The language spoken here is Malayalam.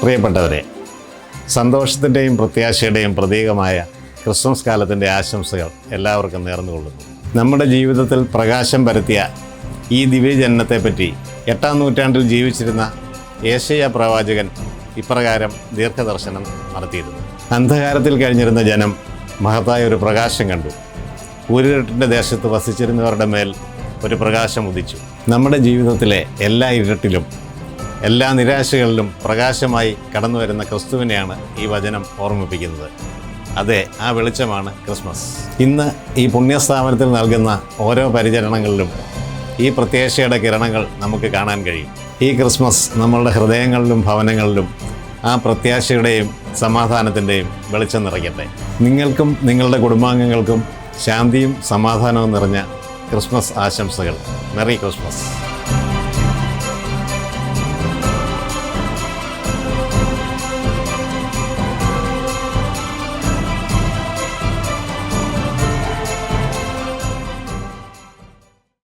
പ്രിയപ്പെട്ടവരെ സന്തോഷത്തിന്റെയും പ്രത്യാശയുടെയും പ്രതീകമായ ക്രിസ്മസ് കാലത്തിന്റെ ആശംസകൾ എല്ലാവർക്കും നേർന്നുകൊള്ളുന്നു. നമ്മുടെ ജീവിതത്തിൽ പ്രകാശം പരത്തിയ ഈ ദിവ്യജനനത്തെപ്പറ്റി എട്ടാം നൂറ്റാണ്ടിൽ ജീവിച്ചിരുന്ന ഏഷ്യ പ്രവാചകൻ ഇപ്രകാരം ദീർഘദർശനം നടത്തിയിരുന്നു. അന്ധകാരത്തിൽ കഴിഞ്ഞിരുന്ന ജനം മഹത്തായ ഒരു പ്രകാശം കണ്ടു. ഊരിരട്ടിന്റെ ദേശത്ത് വസിച്ചിരുന്നവരുടെ മേൽ ഒരു പ്രകാശം ഉദിച്ചു. നമ്മുടെ ജീവിതത്തിലെ എല്ലാ ഇരുട്ടിലും എല്ലാ നിരാശകളിലും പ്രകാശമായി കടന്നു വരുന്ന ക്രിസ്തുവിനെയാണ് ഈ വചനം ഓർമ്മിപ്പിക്കുന്നത്. അതെ ആ വെളിച്ചമാണ് ക്രിസ്മസ്. ഇന്ന് ഈ പുണ്യസ്ഥാപനത്തിൽ നൽകുന്ന ഓരോ പരിചരണങ്ങളിലും ഈ പ്രത്യാശയുടെ കിരണങ്ങൾ നമുക്ക് കാണാൻ കഴിയും. ഈ ക്രിസ്മസ് നമ്മളുടെ ഹൃദയങ്ങളിലും ഭവനങ്ങളിലും ആ പ്രത്യാശയുടെയും സമാധാനത്തിന്റെയും വെളിച്ചം നിറയ്ക്കട്ടെ. നിങ്ങൾക്കും നിങ്ങളുടെ കുടുംബാംഗങ്ങൾക്കും ശാന്തിയും സമാധാനവും നിറഞ്ഞ ക്രിസ്മസ് ആശംസകൾ. Merry Christmas.